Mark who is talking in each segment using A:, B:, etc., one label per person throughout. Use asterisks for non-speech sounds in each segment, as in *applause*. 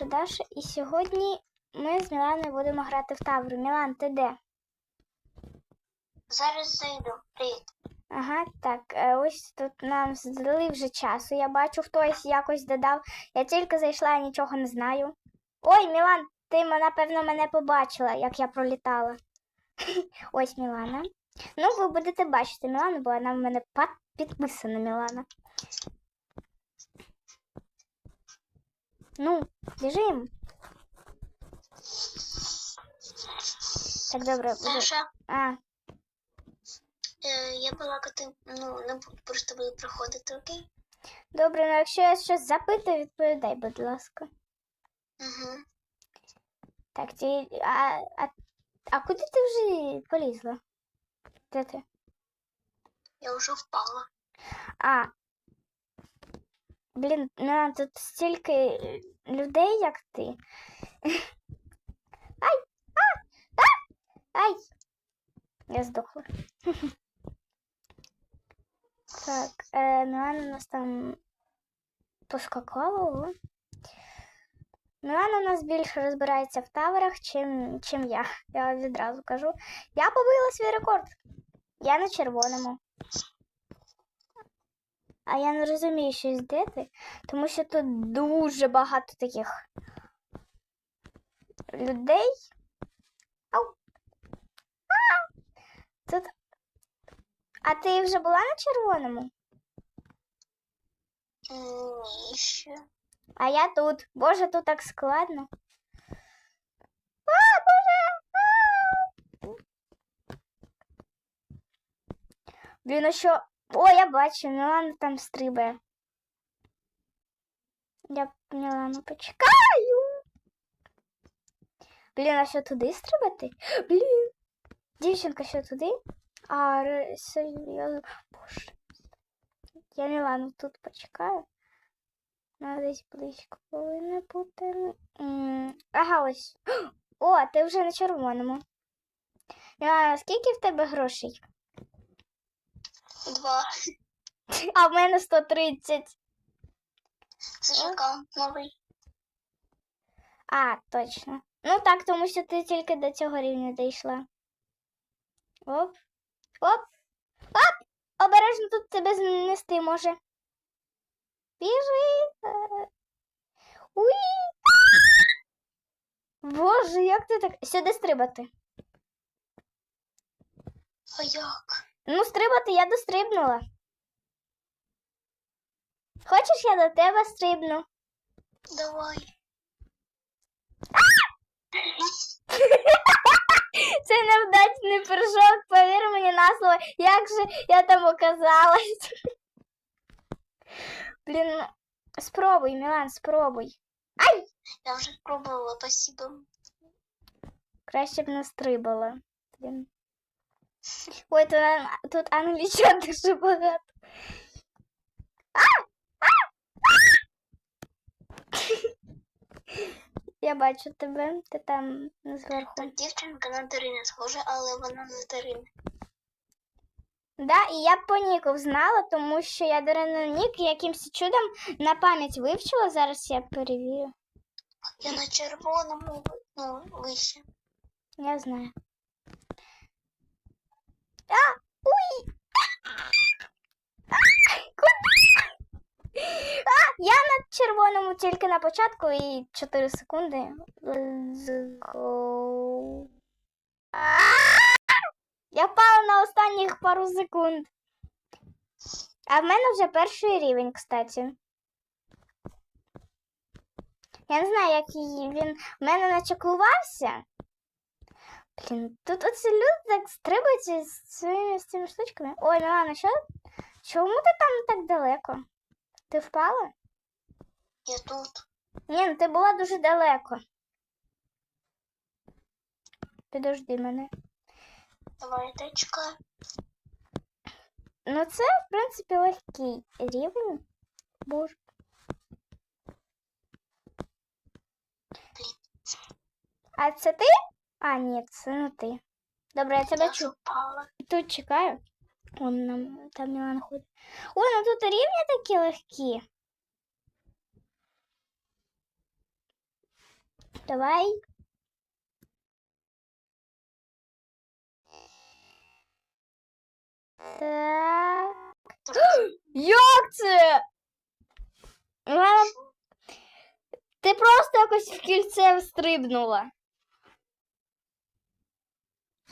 A: Даша, Даша. І сьогодні ми з Міланою будемо грати в Тавру. Мілан, ти де?
B: Зараз зайду. Привіт.
A: Ага, так. е, Ось тут нам здали вже часу. Я бачу, хтось якось додав. Я тільки зайшла, я нічого не знаю. Ой, Мілан, ти напевно мене побачила, як я пролітала. *laughs* Ось Мілана. Ну, ви будете бачити Мілану, бо вона в мене підписана Мілана. Ну, біжимо. Так, добре. буду-
B: Саша,
A: А,
B: е, я балакати ну, не буду, просто буду проходити, окей?
A: добре, ну якщо я щось запитую, відповідай, будь ласка.
B: Угу.
A: Так, ти. А, а, а куди ти вже полізла? Де ти?
B: Я вже впала.
A: А. Блін, ну тут стільки е, людей, як ти. *laughs* Ай! А! А! Ай! Я здохла. *laughs* Так, е, Мілана у нас там поскакала. О. Мілана у нас більше розбирається в таверах, чим, чим я. Я відразу кажу. Я побила свій рекорд. Я на червоному. А я не розумію, щось де ти, тому що тут дуже багато таких людей. Ау. А! Тут. А ти вже була на червоному?
B: Ні, ще.
A: А я тут. Боже, тут так складно. А, Боже! А! Блін, а що? О, я бачу, Мілана там стрибає. Я Мілану почекаю. Блін, а що туди стрибати? Блін. Дівчинка, що туди? А, серйозно. Боже. Я Мілану тут почекаю. Вона десь близько повинна бути. Ага, ось. О, ти вже на червоному. А скільки в тебе грошей?
B: Два.
A: А в мене 130.
B: Це аккаунт новий.
A: А, точно. Ну так, тому що ти тільки до цього рівня дійшла. Оп. Оп. Оп! Обережно тут тебе знести може. Біжи. Уй. Боже, як ти так. Сюди стрибати.
B: А як?
A: Ну, стрибати я дострибнула. Хочеш, я до тебе стрибну?
B: Давай. *laughs*
A: Це невдачний прыжок, повір мені на слово, як же я там оказалась. *laughs* Блін, спробуй, Мілан, спробуй. Ай!
B: Я вже спробувала, спасибо.
A: Краще б не стрибала. Блін. Ой, тут, тут англічан *laughs* дуже багато. Я бачу тебе, ти там зверху.
B: Тут дівчинка на Дарину схожа, але вона не Дарина.
A: Да, і я по Ніку знала, тому що я Дарину Нік якимось чудом на пам'ять вивчила. Зараз я перевірю.
B: Я на червоному, ну, вище.
A: Я знаю. А! Уй! А! Куди? А! Я на червоному тільки на початку і 4 секунди. Let's go. А! Я впала на останніх пару секунд. А в мене вже перший рівень, кстати. Я не знаю, як він в мене начеклувався. Блін, тут оці люди так стрибають з з цими штучками. Ой, Мілана, що? Чому ти там так далеко? Ти впала?
B: Я тут.
A: Ні, ну ти була дуже далеко. Підожди мене.
B: Давай, чекаю.
A: Ну, це, в принципі, легкий рівень. Боже. А це ти? А, ні, це не ти. Добре, я тебе
B: Я
A: чую.
B: вже впала.
A: Тут чекаю. Вон нам там Мілан ходить. Ой, ну тут рівні такі легкі. Давай. Так. *gasps* Як це? Мама, ти просто якось в кільце встрибнула.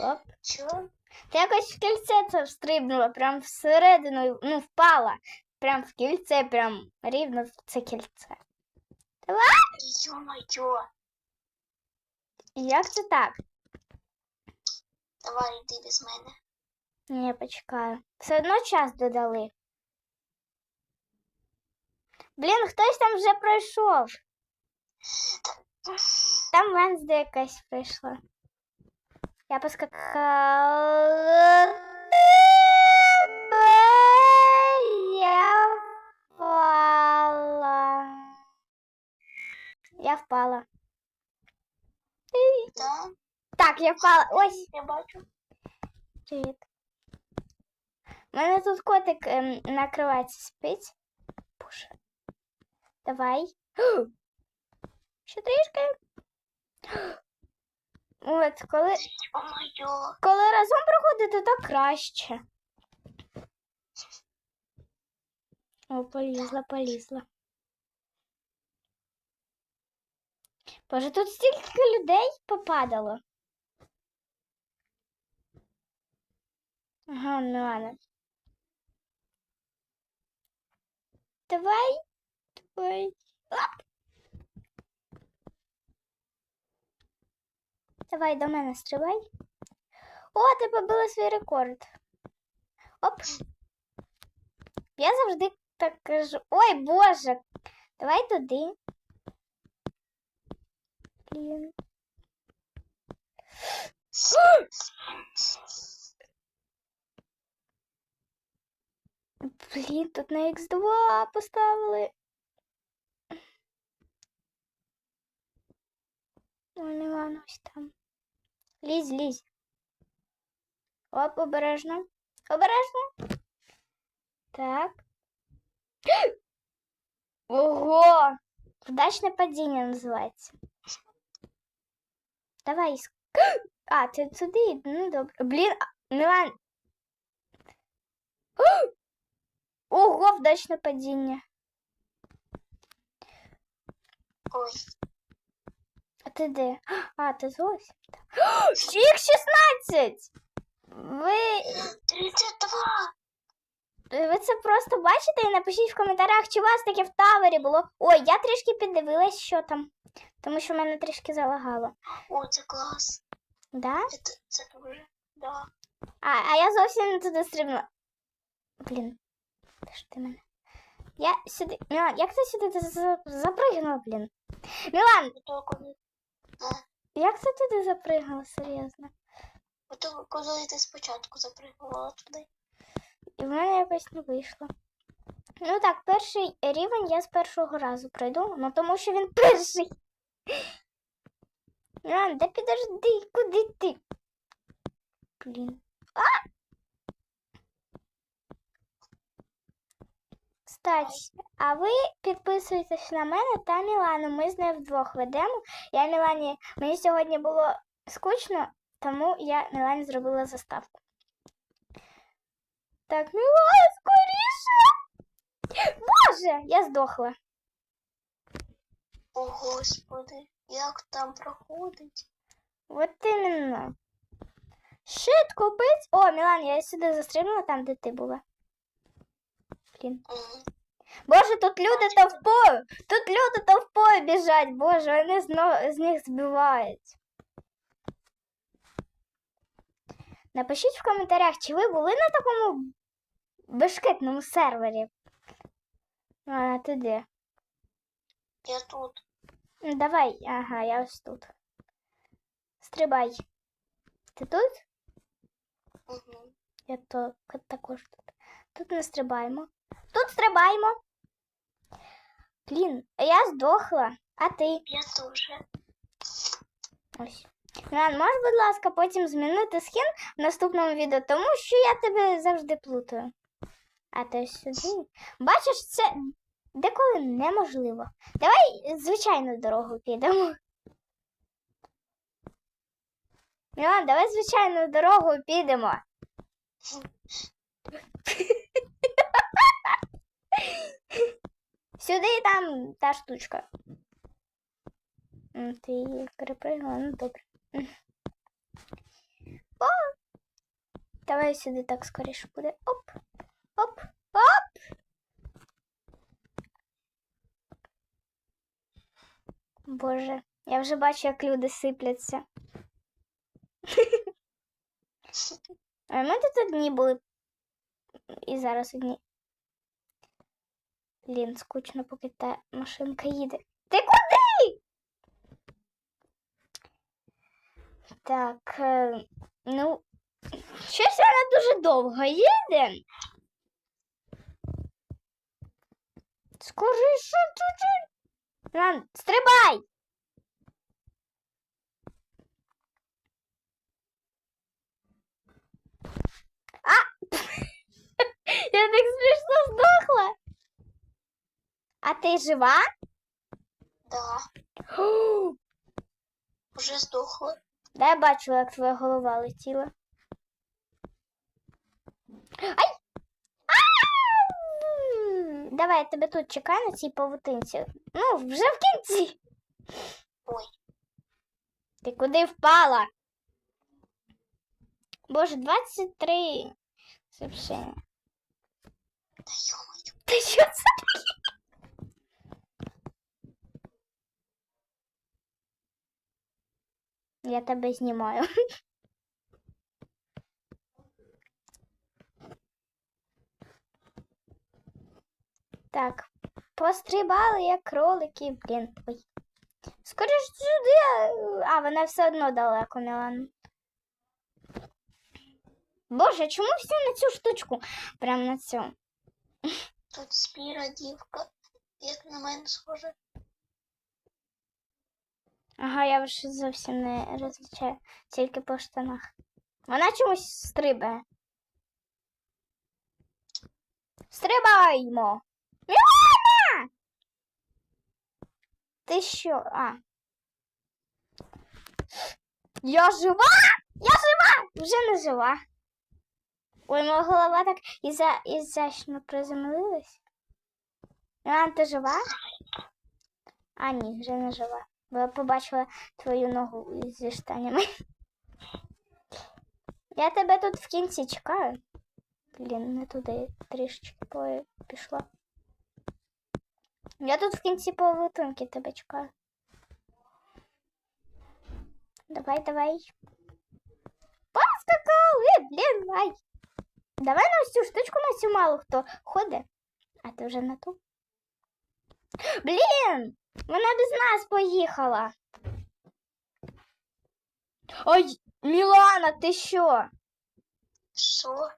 A: Оп.
B: Чого?
A: Ти якось в кільце це встрибнула, прям всередину, ну, впала. Прям в кільце, прям рівно в це кільце.
B: Йо-моє.
A: Як це так?
B: Давай йди без мене.
A: Ні, почекаю. Все одно час додали. Блін, хтось там вже пройшов. Там Венсде якась прийшла. Я поскакала. Я впала. Я впала.
B: Да?
A: Так, я впала. Ось.
B: Я бачу.
A: Привіт. У мене тут котик ем, на кроваті спить. Боже. Давай. *gasps* Ще трішки. От, коли, коли разом проходити, то краще. О, полізла, полізла. Боже, тут стільки людей попадало. Ага, ну ладно. Давай, давай. Оп. Давай до мене стрибай. О, ти побила свій рекорд. Оп. Я завжди так кажу. Ой, Боже. Давай туди. Блін. Блін, тут на Х2 поставили. Ой, не ладно, ось там. Лізь, лізь. Оп, обережно. Обережно. Так. *gasps* Ого! Вдачне падіння називається. Давай. ск- *gasps* А, ти туди? Ну, добре. Блін, а, Мілан. *gasps* Ого, вдачне падіння.
B: Ой.
A: А ти де? А, ти зовсім там. Їх 16! Ви,
B: 32.
A: ви це просто бачите і напишіть в коментарях, чи у вас таке в тавері було. Ой, я трішки піддивилась, що там. Тому що в мене трішки залагало.
B: О, це клас.
A: Да?
B: Це, це дуже. Да.
A: А, а я зовсім не туди стрибнула. Блін, ж ти мене? Я сюди. Мілан, як ти сюди за- запригнула, блін? Мілан, як ти туди запригнула, серйозно?
B: ото коли ти спочатку запригувала туди.
A: І в мене якось не вийшло. Ну так, перший рівень я з першого разу пройду, ну тому що він перший. Мілан, да підожди, куди ти? Блін. А! Кстати, а ви підписуйтесь на мене та Мілану. Ми з нею вдвох ведемо. Я Мілані, мені сьогодні було скучно, тому я Мілані зробила заставку. Так, Мілана, скоріше! Боже, я здохла.
B: О, господи, як там проходить?
A: Вот іменно. Шит купить. О, Мілан, я сюди застрибнула там, де ти була. Блін.
B: Мгм.
A: Боже, тут люди толпою. Тут люди толпою біжать. Боже, вони з них збивають. Напишіть в коментарях, чи ви були на такому бешкетному сервері. А, ти де?
B: Я тут.
A: Давай, ага, я ось тут. Стрибай. Ти тут?
B: Угу.
A: Я то також тут. Тут не стрибаємо. Тут стрибаємо. Блін, я здохла. А ти?
B: Я теж.
A: Ось. Мілан, можеш, будь ласка, потім змінити скін в наступному відео, тому що я тебе завжди плутаю. А ти сюди. Бачиш, це деколи неможливо. Давай звичайну дорогу підемо. Мілан, давай звичайною дорогою підемо. *laughs* Сюди і там та штучка. Ти її перепригнула, ну добре. О! Давай сюди так скоріше буде. Оп, оп, оп. Боже, я вже бачу, як люди сипляться. *laughs* А ми тут одні були. І зараз одні. Блін, скучно, поки та машинка їде. Ти куди? Так, е, ну, щось вона дуже довго їде. Скажи, що чуть-чуть. Ран, стрибай! А! *laughs* Я так смішно здохла. А ти жива?
B: Да, *gasps* вже здохла.
A: Да, я бачила, як твоя голова летіла. Ай! Давай, я тебе тут чекаю на цій павутинці. Ну, вже в кінці.
B: Ой.
A: Ти куди впала? Боже, 23 сообщення.
B: Та йомаю.
A: Ти що це таке? Я тебе знімаю. Так, пострибали як кролики, блін. Ой. Скоріш сюди. а- вона все одно далеко, Мілан. Боже, чому всі на цю штучку? Прям на цю.
B: Тут спіра дівка, як на мене схоже.
A: Ага, я вже зовсім не розлічаю, тільки по штанах. Вона чомусь стрибає. Стрибаймо! Мілана! Ти що? А. Я жива! Я жива! Вже не жива. Ой, моя голова так ізя... ізящно приземлилась. Мілан, ти жива? А, ні, вже не жива. Бо я побачила твою ногу зі штанями. Я тебе тут в кінці чекаю. Блін, не туди трішечки пішла. Я тут в кінці павутинки тебе чекаю. Давай, давай. Поскакали, блін, ай. Давай на цю штучку на цю мало хто ходить. А ти вже на ту. Блін! Вона без нас поїхала. Ой, Мілана, ти що?
B: Що?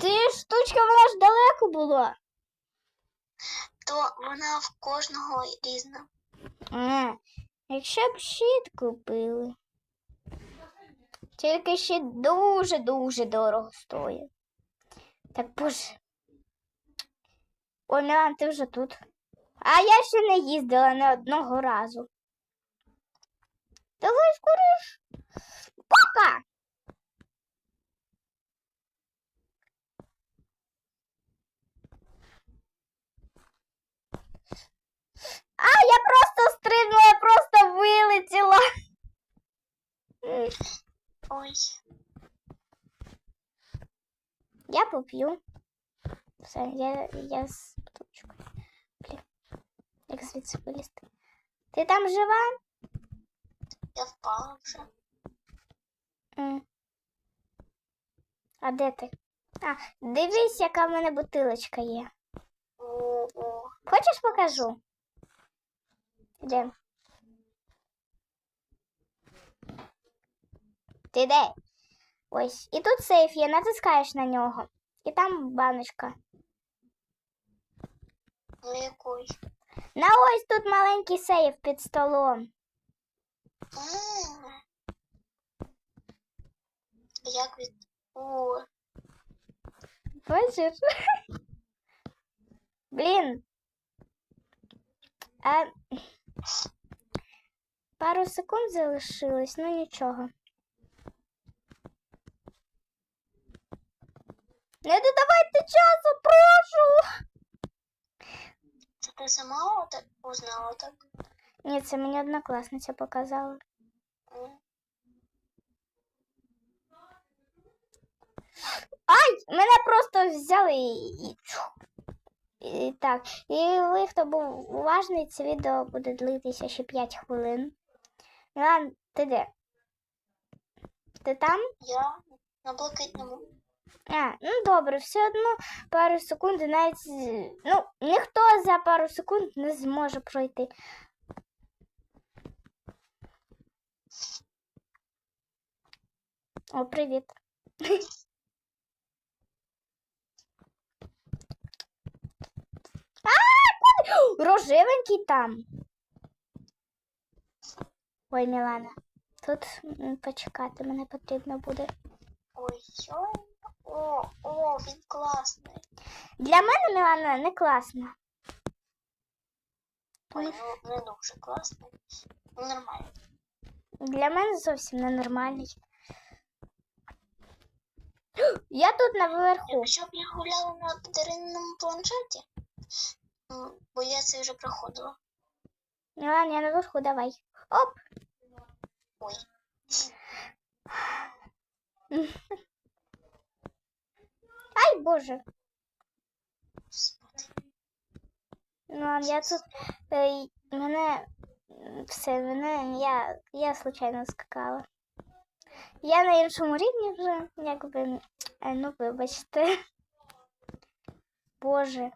A: Ти штучка, вона ж далеко була.
B: То вона в кожного різна.
A: А, якщо б щит купили. Тільки ще дуже-дуже дорого стоїть. Так боже. Ой, Мілан, ти вже тут. А я ще не їздила не одного разу. Давай скоріш. Пока! А, я просто стрибнула, я просто вилетіла.
B: Ой,
A: Я поп'ю. Все, я, я як звідси вилізти. Ти там жива?
B: я впала вже.
A: М. А де ти? А, дивись, яка в мене бутилочка є.
B: О-о.
A: Хочеш покажу? Де? Ти де? Ось. І тут сейф є, натискаєш на нього. І там баночка.
B: На якої?
A: На ось тут маленький сейф під столом.
B: М. Як від. О,
A: Бачиш? *laughs* Блін. А... Пару секунд залишилось, ну нічого. Не додавайте часу, прошу!
B: Ти сама от узнала так?
A: Ні, це мені однокласниця показала. Ай! Мене просто взяли і... І так. І ви, хто був уважний, це відео буде длитися ще 5 хвилин. Мілан, ти де? Ти там?
B: Я на блакитному.
A: А, ну добре, все одно пару секунд навіть. Ну, ніхто за пару секунд не зможе пройти. О, привіт. А? *gasps* Рожевенький там. Ой, Мілана, тут почекати мене потрібно буде.
B: Ой-ой. О, о, він класний.
A: Для мене Мілана не класно.
B: Ой, ну не дуже класний. Ну нормально.
A: Для мене зовсім ненормальний. *gasps* Я тут наверху.
B: Якщо б я гуляла на подаринному планшеті, м, бо я це вже проходила.
A: Мілан, я наверху, давай. Оп!
B: Ой. *laughs*
A: Ай, боже.
B: Господи.
A: Мілан, я тут. Е, й- мене. м, Все, мене. Я, я случайно скакала. Я на іншому рівні вже, якби. е, Ну, вибачте. Боже.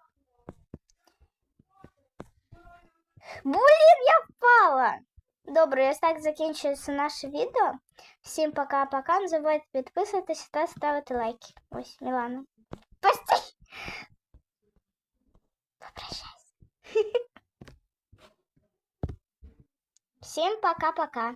A: Блін, я впала. Добре, ось так закінчується наше відео. Всім пока-пока. Не забувайте підписуватися та ставити лайки. Ось, Мілана. Постій! Попрощайся. *laughs* Всім пока-пока.